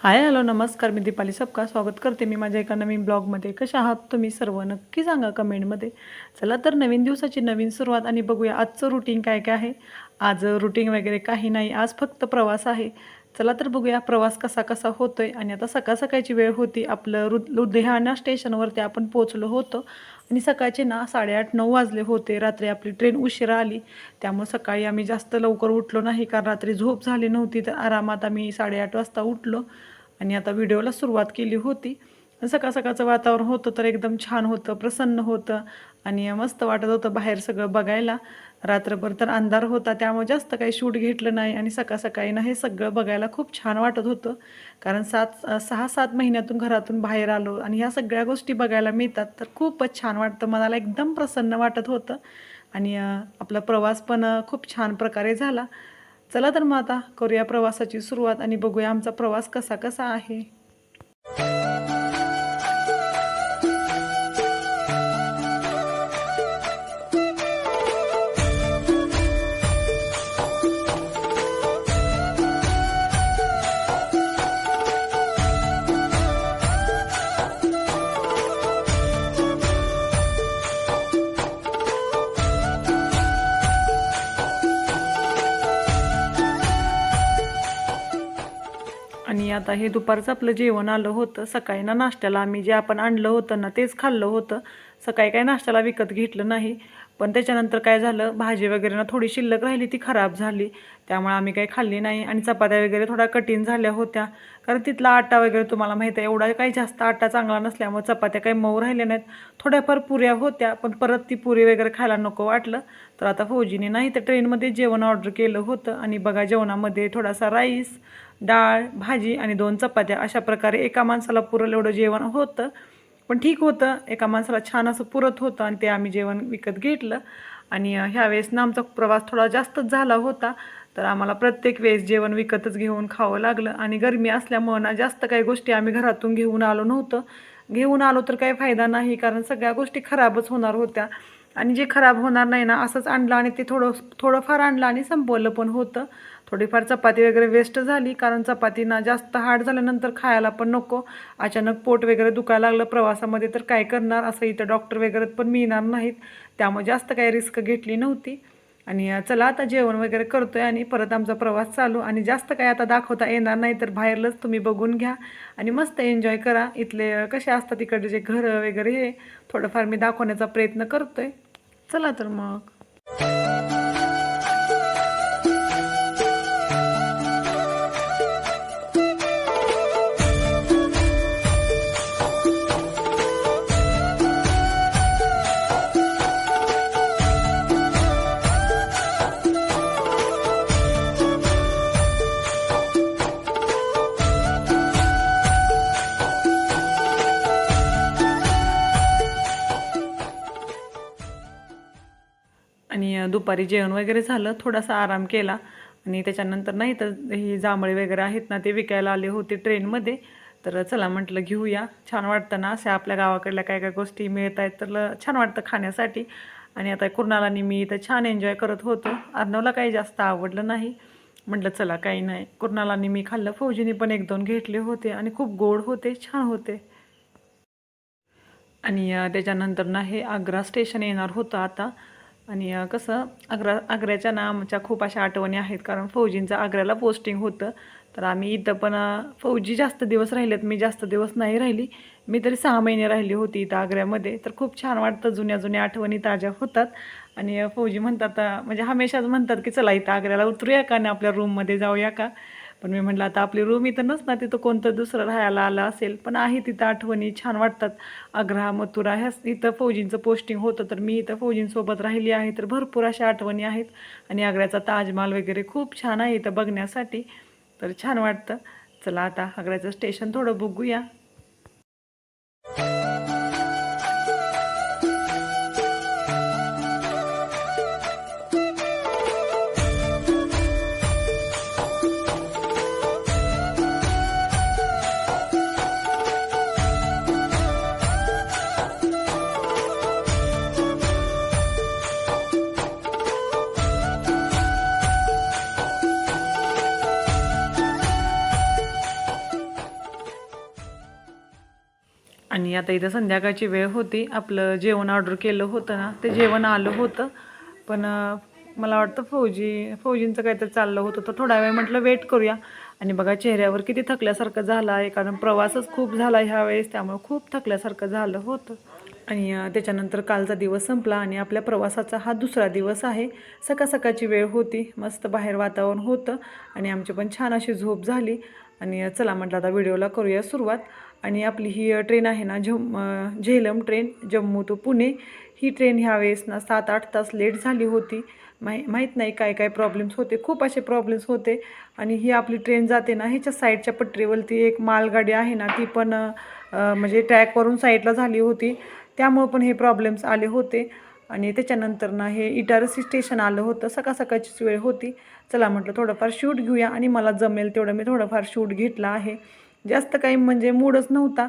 Hi hello नमस्कार मी दीपाली सबका स्वागत करते मी माझ्या एका नवीन ब्लॉगमध्ये. कशा आहात तुम्ही सर्व? नक्की सांगा कमेंटमध्ये. चला तर नवीन दिवसाची नवीन सुरुवात आणि बघूया आजचं रुटीन काय काय आहे. आज रुटीन वगैरे काही नाही आज फक्त प्रवास आहे. चला तर बघूया प्रवास कसा कसा होतोय. आणि आता सकाळ सकाळची वेळ होती. आपलं रु लुधियाना स्टेशनवरती आपण पोचलो होतो. आणि सकाळचे ना साडेआठ नऊ वाजले होते. रात्री आपली ट्रेन उशिरा आली. त्यामुळे सकाळी आम्ही जास्त लवकर उठलो नाही. कारण रात्री झोप झाली नव्हती. तर आरामात आम्ही साडेआठ वाजता उठलो. आणि आता व्हिडिओला सुरुवात केली होती. सकाळ सकाळचं वातावरण होतं तर एकदम छान होतं. प्रसन्न होतं. आणि मस्त वाटत होतं बाहेर सगळं बघायला. रात्रभर तर अंधार होता त्यामुळे जास्त काही शूट घेतलं नाही आणि सकाळ सकाळी ना हे सगळं बघायला खूप छान वाटत होतं. कारण सात सहा सात महिन्यातून घरातून बाहेर आलो आणि ह्या सगळ्या गोष्टी बघायला मिळतात तर खूपच छान वाटतं मनाला एकदम प्रसन्न वाटत होतं. आणि आपला प्रवास पण खूप छान प्रकारे झाला. चला तर मग आता करूया प्रवासाची सुरुवात आणि बघूया आमचा प्रवास कसा कसा आहे. आता हे दुपारचं आपलं जेवण आलं होतं. सकाळी ना नाश्त्याला आम्ही जे आपण आणलं होतं ना तेच खाल्लं होतं. सकाळी काय नाश्त्याला विकत घेतलं नाही. पण त्याच्यानंतर काय झालं भाजी वगैरे ना थोडी शिल्लक राहिली ती खराब झाली. त्यामुळे आम्ही काही खाल्ली नाही. आणि चपात्या वगैरे थोड्या कठीण झाल्या होत्या. कारण तिथला आटा वगैरे तुम्हाला माहीत आहे एवढा काही जास्त आटा चांगला नसल्यामुळे चपात्या काही मऊ राहिल्या नाहीत. थोड्याफार पुऱ्या होत्या पण परत ती पुरी वगैरे खायला नको वाटलं. तर आता फौजीने नाही तर ट्रेनमध्ये जेवण ऑर्डर केलं होतं. आणि बघा जेवणामध्ये थोडासा राईस डाळ भाजी आणि दोन चपात्या अशा प्रकारे एका माणसाला पुरलं एवढं जेवण होतं. पण ठीक होतं. एका माणसाला छान असं पुरत होतं आणि ते आम्ही जेवण विकत घेतलं. आणि ह्यावेळेस ना आमचा प्रवास थोडा जास्तच झाला होता. तर आम्हाला प्रत्येक वेळेस जेवण विकतच घेऊन खावं लागलं. आणि गरमी असल्यामुळं ना जास्त काही गोष्टी आम्ही घरातून घेऊन आलो नव्हतं. घेऊन आलो तर काही फायदा नाही कारण सगळ्या गोष्टी खराबच होणार होत्या. आणि जे खराब होणार नाही ना असंच आणलं आणि ते थोडं थोडंफार आणलं आणि संपवलं पण होतं. थोडीफार चपाती वगैरे वेस्ट झाली कारण चपाती ना जास्त हार्ड झाल्यानंतर खायला पण नको. अचानक पोट वगैरे दुखायला लागलं प्रवासामध्ये तर काय करणार? असं इथं डॉक्टर वगैरे पण मिळणार नाहीत. त्यामुळे जास्त काही रिस्क घेतली नव्हती. आणि चला आता जेवण वगैरे करतोय आणि परत आमचा प्रवास चालू आणि जास्त काय आता दाखवता येणार नाही तर बाहेरलंच तुम्ही बघून घ्या आणि मस्त एन्जॉय करा. इथले कसे असतात इकडे जे घरं वगैरे हे थोडंफार मी दाखवण्याचा प्रयत्न करतोय. चला तर मग. दुपारी जेवण वगैरे झालं थोडासा आराम केला. आणि त्याच्यानंतर नाही तर ही जांभळे वगैरे आहेत ना ते विकायला आले होते ट्रेनमध्ये. तर चला म्हटलं घेऊया. छान वाटतं ना अशा आपल्या गावाकडल्या काय काय गोष्टी मिळत आहेत तर छान वाटतं खाण्यासाठी. आणि आता कुर्नाला मी इथं छान एन्जॉय करत होतो. अर्णवला काही जास्त आवडलं नाही. म्हटलं चला काही नाही. कुर्नाला मी खाल्लं फौजीने पण एक दोन घेतले होते आणि खूप गोड होते छान होते. आणि त्याच्यानंतर ना हे आग्रा स्टेशन येणार होतं आता. आणि कसं आग्रा आग्र्याच्या ना आमच्या खूप अशा आठवणी आहेत. कारण फौजींचं आग्र्याला पोस्टिंग होतं. तर आम्ही इथं पण फौजी जास्त दिवस राहिलेत मी जास्त दिवस नाही राहिली. मी तरी सहा महिने राहिली होती इथं आग्र्यामध्ये. तर खूप छान वाटतं जुन्या जुन्या आठवणी ताज्या होतात. आणि फौजी म्हणतात म्हणजे हमेशाच म्हणतात की चला इथं आग्र्याला उतरूया का आणि आपल्या रूममध्ये जाऊया का? पण मी म्हटलं आता आपली रूम इथं नसणार तिथं कोणतं दुसरं राहायला आलं असेल? पण आहे तिथं आठवणी छान वाटतात. आग्रा मथुरा ह्या इथं फौजींचं पोस्टिंग होतं तर मी इथं फौजींसोबत राहिली आहे तर भरपूर अशा आठवणी आहेत. आणि आग्र्याचा ताजमहाल वगैरे खूप छान आहे इथं बघण्यासाठी तर छान वाटतं. चला आता आग्र्याचं स्टेशन थोडं बघूया. आता इथं संध्याकाळची वेळ होती. आपलं जेवण ऑर्डर केलं होतं ना ते जेवण आलं होतं. पण मला वाटतं फौजी फौजींचं काहीतरी चाललं होतं. तर थोडा वेळ म्हटलं वेट करूया. आणि बघा चेहऱ्यावर किती थकल्यासारखं झालं आहे. कारण प्रवासच खूप झाला ह्या वेळेस त्यामुळे खूप थकल्यासारखं झालं होतं. आणि त्याच्यानंतर कालचा दिवस संपला आणि आपल्या प्रवासाचा हा दुसरा दिवस आहे. सकाळ सकाळची वेळ होती. मस्त बाहेर वातावरण होतं. आणि आमची पण छान अशी झोप झाली. आणि चला म्हटलं आता व्हिडिओला करूया सुरुवात. आणि आपली ही ट्रेन आहे ना झम झेलम ट्रेन जम्मू टू पुणे. ही ट्रेन ह्या वेळेस ना सात आठ तास लेट झाली होती. माही माहीत नाही काय काय प्रॉब्लेम्स होते. खूप असे प्रॉब्लेम्स होते. आणि ही आपली ट्रेन जाते ना ह्याच्या साईडच्या पटरीवरती एक मालगाडी आहे ना ती पण म्हणजे ट्रॅकवरून साईडला झाली होती. त्यामुळं पण हे प्रॉब्लेम्स आले होते. आणि त्याच्यानंतर ना हे इटारसी स्टेशन आलं होतं. सकाळ सकाळचीच वेळ होती. चला म्हटलं थोडंफार शूट घेऊया आणि मला जमेल तेवढं मी थोडंफार शूट घेतला आहे. जास्त काही म्हणजे मूडच नव्हता.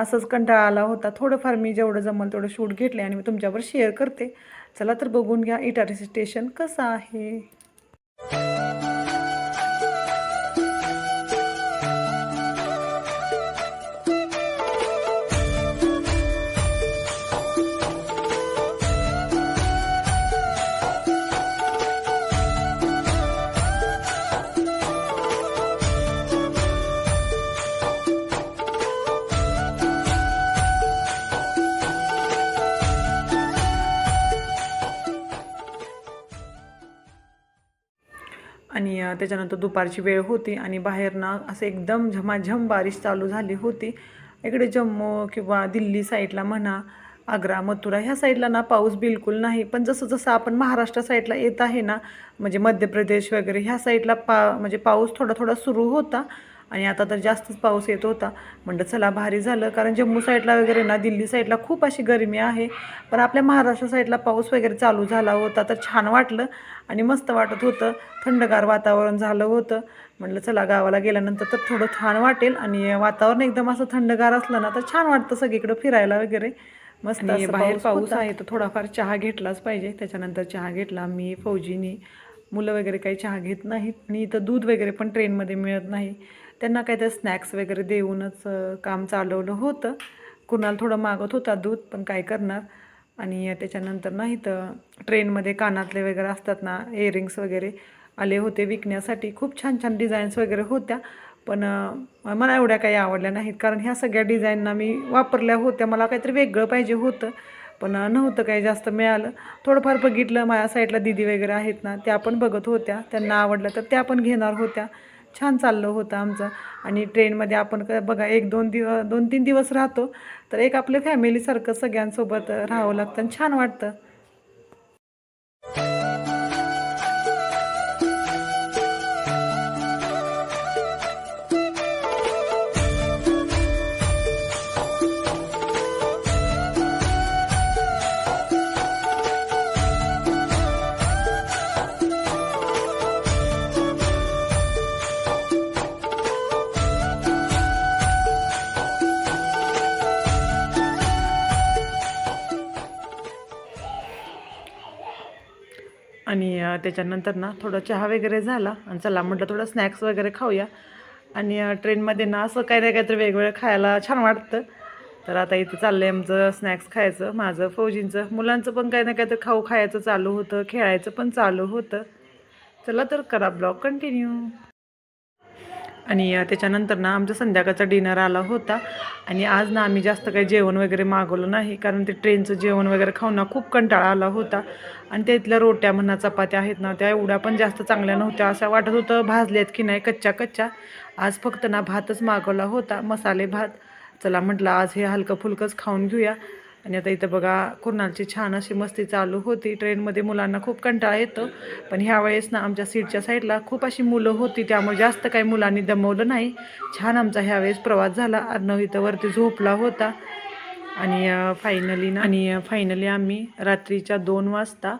असंच कंटाळा आला होता. थोडंफार मी जेवढं जमल तेवढं शूट घेतले आणि मी तुमच्यावर शेअर करते. चला तर बघून घ्या इटारसी स्टेशन कसं आहे. त्याच्यानंतर दुपारची वेळ होती आणि बाहेर ना असं एकदम झमाझम बारिश चालू झाली होती. इकडे जम्मू किंवा दिल्ली साईडला म्हणा आग्रा मथुरा ह्या साईडला ना पाऊस बिलकुल नाही. पण जसं जसं आपण महाराष्ट्र साईडला येत आहे ना म्हणजे मध्य प्रदेश वगैरे ह्या साईडला पा म्हणजे पाऊस थोडा थोडा सुरू होता. आणि आता तर जास्तच पाऊस येत होता. म्हणलं चला भारी झालं. कारण जम्मू साईडला वगैरे ना दिल्ली साईडला खूप अशी गरमी आहे. पण आपल्या महाराष्ट्र साईडला पाऊस वगैरे चालू झाला होता तर छान वाटलं आणि मस्त वाटत होतं. थंडगार वातावरण झालं होतं. म्हटलं चला गावाला गेल्यानंतर तर थोडं छान वाटेल आणि वातावरण एकदम असं थंडगार असलं ना तर छान वाटतं सगळीकडे फिरायला वगैरे. मस्त बाहेर पाऊस पाऊस आहे तर थोडाफार चहा घेतलाच पाहिजे. त्याच्यानंतर चहा घेतला. मी फौजीनी मुलं वगैरे काही चहा घेत नाहीत. आणि इथं दूध वगैरे पण ट्रेनमध्ये मिळत नाही. त्यांना काहीतरी स्नॅक्स वगैरे देऊनच काम चालवलं होतं. कुणाला थोडं मागत होता दूध पण काय करणार? आणि त्याच्यानंतर नाही तर ट्रेनमध्ये कानातले वगैरे असतात ना इयरिंग्स वगैरे आले होते विकण्यासाठी. खूप छान छान डिझाईन्स वगैरे होत्या. पण मला एवढ्या काही आवडल्या नाहीत. कारण ह्या सगळ्या डिझाईनना मी वापरल्या होत्या. मला काहीतरी वेगळं पाहिजे होतं. पण नव्हतं काही जास्त मिळालं. थोडंफार बघितलं माझ्या साईडला दिदी वगैरे आहेत ना त्या पण बघत होत्या. त्यांना आवडलं तर त्या पण घेणार होत्या. छान चाललं होतं आमचं. आणि ट्रेनमध्ये आपण क बघा एक दोन दिवस दोन तीन दिवस राहतो तर एक आपल्या फॅमिलीसारखं सगळ्यांसोबत राहावं लागतं आणि छान वाटतं. आणि त्याच्यानंतर ना थोडं चहा वगैरे झाला आणि चला म्हटलं थोडं स्नॅक्स वगैरे खाऊया. आणि ट्रेनमध्ये ना असं काही ना काहीतरी वेगवेगळं खायला छान वाटतं. तर आता इथं चाललं आहे आमचं स्नॅक्स खायचं. माझं फौजींचं मुलांचं पण काही ना काहीतरी खाऊ खायचं चालू होतं खेळायचं पण चालू होतं. चला तर करा ब्लॉग कंटिन्यू. आणि त्याच्यानंतर ना आमचा संध्याकाळचा डिनर आला होता. आणि आज ना आम्ही जास्त काही जेवण वगैरे मागवलं नाही कारण ते ट्रेनचं जेवण वगैरे खाऊन ना खूप कंटाळा आला होता. आणि त्यातल्या रोट्या म्हणा चपात्या आहेत ना त्या एवढ्या पण जास्त चांगल्या नव्हत्या. असं वाटत होतं भाजल्यात की नाही कच्च्या कच्च्या. आज फक्त ना भातच मागवला होता मसाले भात. चला म्हटलं आज हे हलकं फुलकंच खाऊन घेऊया. आणि आता इथं बघा कुर्नालची छान अशी मस्ती चालू होती. ट्रेनमध्ये मुलांना खूप कंटाळा येतो. पण ह्या वेळेस ना आमच्या सीटच्या साईडला खूप अशी मुलं होती. त्यामुळे जास्त काही मुलांनी दमवलं नाही. छान आमचा ह्या वेळेस प्रवास झाला. अर्णव इथं वरती झोपला होता. आणि फायनली ना आणि फायनली आम्ही रात्रीच्या दोन वाजता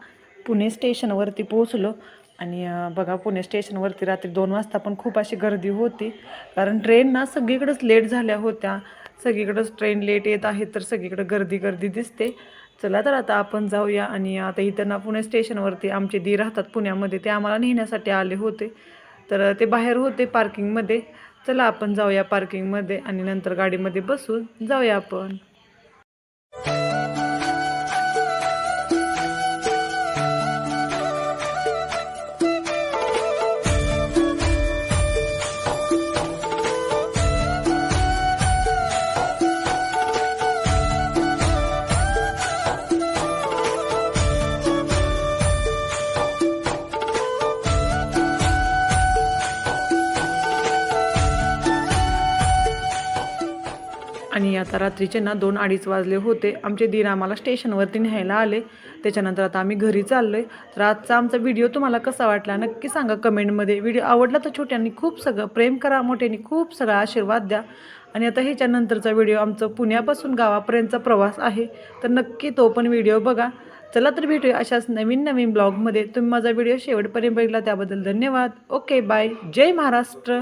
पुणे स्टेशनवरती पोहोचलो. आणि बघा पुणे स्टेशनवरती रात्री दोन वाजता पण खूप अशी गर्दी होती. कारण ट्रेन ना सगळीकडेच लेट झाल्या होत्या. सगळीकडंच ट्रेन लेट येत आहे तर सगळीकडं गर्दी गर्दी दिसते. चला तर आता आपण जाऊया आणि आता इथं ना पुणे स्टेशनवरती आमचे दी राहतात पुण्यामध्ये ते आम्हाला नेण्यासाठी आले होते. तर ते बाहेर होते पार्किंगमध्ये चला आपण जाऊया पार्किंगमध्ये आणि नंतर गाडीमध्ये बसून जाऊया आपण. आता रात्रीचे ना दोन अडीच वाजले होते. आमचे दिन आम्हाला स्टेशनवरती न्यायला आले. त्याच्यानंतर आता आम्ही घरी चाललोय. तर आजचा आमचा व्हिडिओ तुम्हाला कसा वाटला नक्की सांगा कमेंटमध्ये. व्हिडिओ आवडला तर छोट्यांनी खूप सगळं प्रेम करा मोठ्यांनी खूप सगळा आशीर्वाद द्या. आणि आता ह्याच्यानंतरचा व्हिडिओ आमचं पुण्यापासून गावापर्यंतचा प्रवास आहे. तर नक्की तो पण व्हिडिओ बघा. चला तर भेटूया अशाच नवीन नवीन ब्लॉगमध्ये. तुम्ही माझा व्हिडिओ शेवटपर्यंत बघितला त्याबद्दल धन्यवाद. Okay bye. जय महाराष्ट्र.